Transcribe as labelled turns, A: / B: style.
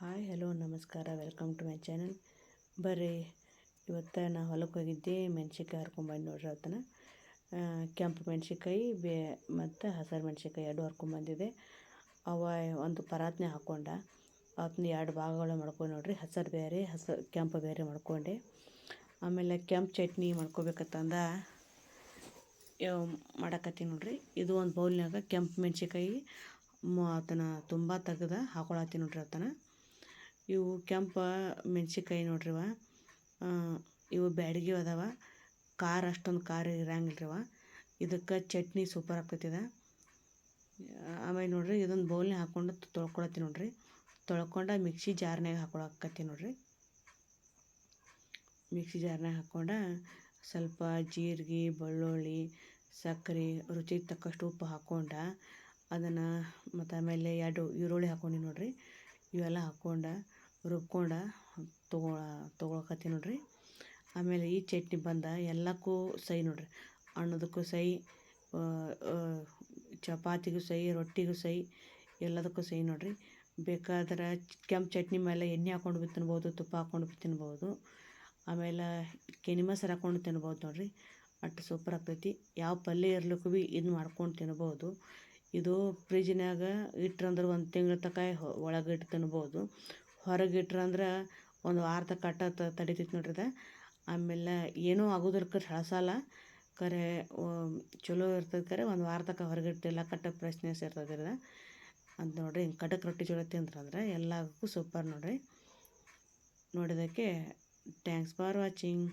A: Hi, hello, ನಮಸ್ಕಾರ, welcome to my channel. ಬರ್ರಿ, ಇವತ್ತು ನಾ ಹೊಲಕ್ಕೆ ಹೋಗಿದ್ದೆ ಮೆಣ್ಸಿಕಾಯಿ ಹರ್ಕೊಂಬಂದು ನೋಡ್ರಿ ಅವತ್ತನ. ಕೆಂಪು ಮೆಣ್ಸಿನ್ಕಾಯಿ, ಬೇ, ಮತ್ತು ಹಸಿರು ಮೆಣ್ಸಿನ್ಕಾಯಿ ಎರಡು ಹರ್ಕೊಂಬಂದಿದೆ ಅವ ಒಂದು ಪರಾತ್ನೆ ಹಾಕ್ಕೊಂಡ ಅವತ್ತನ್ನ ಎರಡು ಭಾಗಗಳು ಮಾಡ್ಕೊಂಡು ನೋಡ್ರಿ. ಹಸಿರು ಬೇರೆ ಹಸಿರು, ಕೆಂಪು ಬೇರೆ ಮಾಡ್ಕೊಂಡೆ. ಆಮೇಲೆ ಕೆಂಪು ಚಟ್ನಿ ಮಾಡ್ಕೋಬೇಕತ್ತಂದ ಮಾಡಕತ್ತೀನಿ ನೋಡ್ರಿ. ಇದು ಒಂದು ಬೌಲ್ನಾಗ ಕೆಂಪು ಮೆಣ್ಸಿನ್ಕಾಯಿ ಅದನ್ನು ತುಂಬ ತೆಗ್ದು ಹಾಕೊಳತ್ತೀನಿ ನೋಡ್ರಿ ಅವತ್ತನ. ಇವು ಕೆಂಪು ಮೆಣ್ಸಿನ್ಕಾಯಿ ನೋಡ್ರಿವ ಇವು ಬ್ಯಾಡಗಿ ಅದಾವ. ಖಾರ ಅಷ್ಟೊಂದು ಖಾರ ಇರಂಗಿಲ್ಲ ರೀ ಇದಕ್ಕೆ ಚಟ್ನಿ ಸೂಪರ್ ಆಗ್ತೈತಿದ ಆಮೇಲೆ ನೋಡ್ರಿ ಇದೊಂದು ಬೌಲ್ನ ಹಾಕ್ಕೊಂಡು ತೊಳ್ಕೊಳತ್ತೀನಿ ನೋಡ್ರಿ. ತೊಳ್ಕೊಂಡು ಮಿಕ್ಸಿ ಜಾರ್ನಾಗ ಹಾಕೊಳಕತ್ತೀನಿ ನೋಡ್ರಿ. ಮಿಕ್ಸಿ ಜಾರ್ನಾಗ ಹಾಕ್ಕೊಂಡು ಸ್ವಲ್ಪ ಜೀರಿಗೆ, ಬೆಳ್ಳುಳ್ಳಿ ಸಕ್ಕರೆ ರುಚಿಗೆ ತಕ್ಕಷ್ಟು ಉಪ್ಪು ಹಾಕ್ಕೊಂಡು ಅದನ್ನು ಮತ್ತು ಆಮೇಲೆ ಎರಡು ಈರುಳ್ಳಿ ಹಾಕ್ಕೊಂಡು ನೋಡ್ರಿ. ಇವೆಲ್ಲ ಹಾಕ್ಕೊಂಡು, ರುಬ್ಕೊಂಡು ತೊಗೊ ತೊಗೊಳಕತ್ತೀನಿ ನೋಡಿರಿ. ಆಮೇಲೆ ಈ ಚಟ್ನಿ ಬಂದ ಎಲ್ಲಕ್ಕೂ ಸೈ ನೋಡಿರಿ. ಅನ್ನದಕ್ಕೂ ಸೈ ಚಪಾತಿಗೂ ಸೈ ರೊಟ್ಟಿಗೂ ಸೈ ಎಲ್ಲದಕ್ಕೂ ಸೈ ನೋಡಿರಿ. ಬೇಕಾದ್ರೆ ಕೆಂಪು ಚಟ್ನಿ ಮೇಲೆ ಎಣ್ಣೆ ಹಾಕ್ಕೊಂಡು ಬಿ ತಿನ್ಬೋದು, ತುಪ್ಪ ಹಾಕ್ಕೊಂಡು ಬಿ ತಿನ್ಬೋದು. ಆಮೇಲೆ ಕೆನೆ ಮೊಸರು ಹಾಕ್ಕೊಂಡು ತಿನ್ಬೋದು ನೋಡಿರಿ. ಅಷ್ಟು ಸೂಪರ್ ಆಗ್ತೈತಿ. ಯಾವ ಪಲ್ಯ ಇರ್ಲಿಕ್ಕೂ ಭೀ ಇದು ಮಾಡ್ಕೊಂಡು ತಿನ್ಬೋದು. ಇದು ಫ್ರಿಜ್ನಾಗ ಇಟ್ರಂದ್ರೆ ಒಂದು ತಿಂಗಳ ತನಕ ಒಳಗೆ ಇಟ್ಟು ತಿನ್ಬೋದು. ಹೊರಗೆ ಇಟ್ರಂದ್ರೆ ಒಂದು ವಾರ ತನಕ ಅಟ್ಟ ತಡಿತೈತೆ ನೋಡ್ರಿ ಇದು ಆಮೇಲೆ ಏನೂ ಆಗೋದಿಲ್ಲ ಹಳಸಲ್ಲ. ಖರೆ ಚಲೋ ಇರ್ತದೆ ಖರೆ ಒಂದು ವಾರ ತನಕ ಹೊರಗೆ ಇಟ್ಟಿಲ್ಲ ಕಟ್ಟ ಫ್ರೆಶ್ನೆಸ್ ಇರ್ತದೆ ಇದು ಅಂತ ನೋಡಿರಿ ಹಿಂಗೆ ಕಟಕ್ ರೊಟ್ಟಿ ಜೋಳ ತಿಂದ್ರಂದ್ರೆ ಎಲ್ಲದಕ್ಕೂ ಸೂಪರ್ ನೋಡಿರಿ. ನೋಡಿದ್ದಕ್ಕೆ ಥ್ಯಾಂಕ್ಸ್ ಫಾರ್ ವಾಚಿಂಗ್.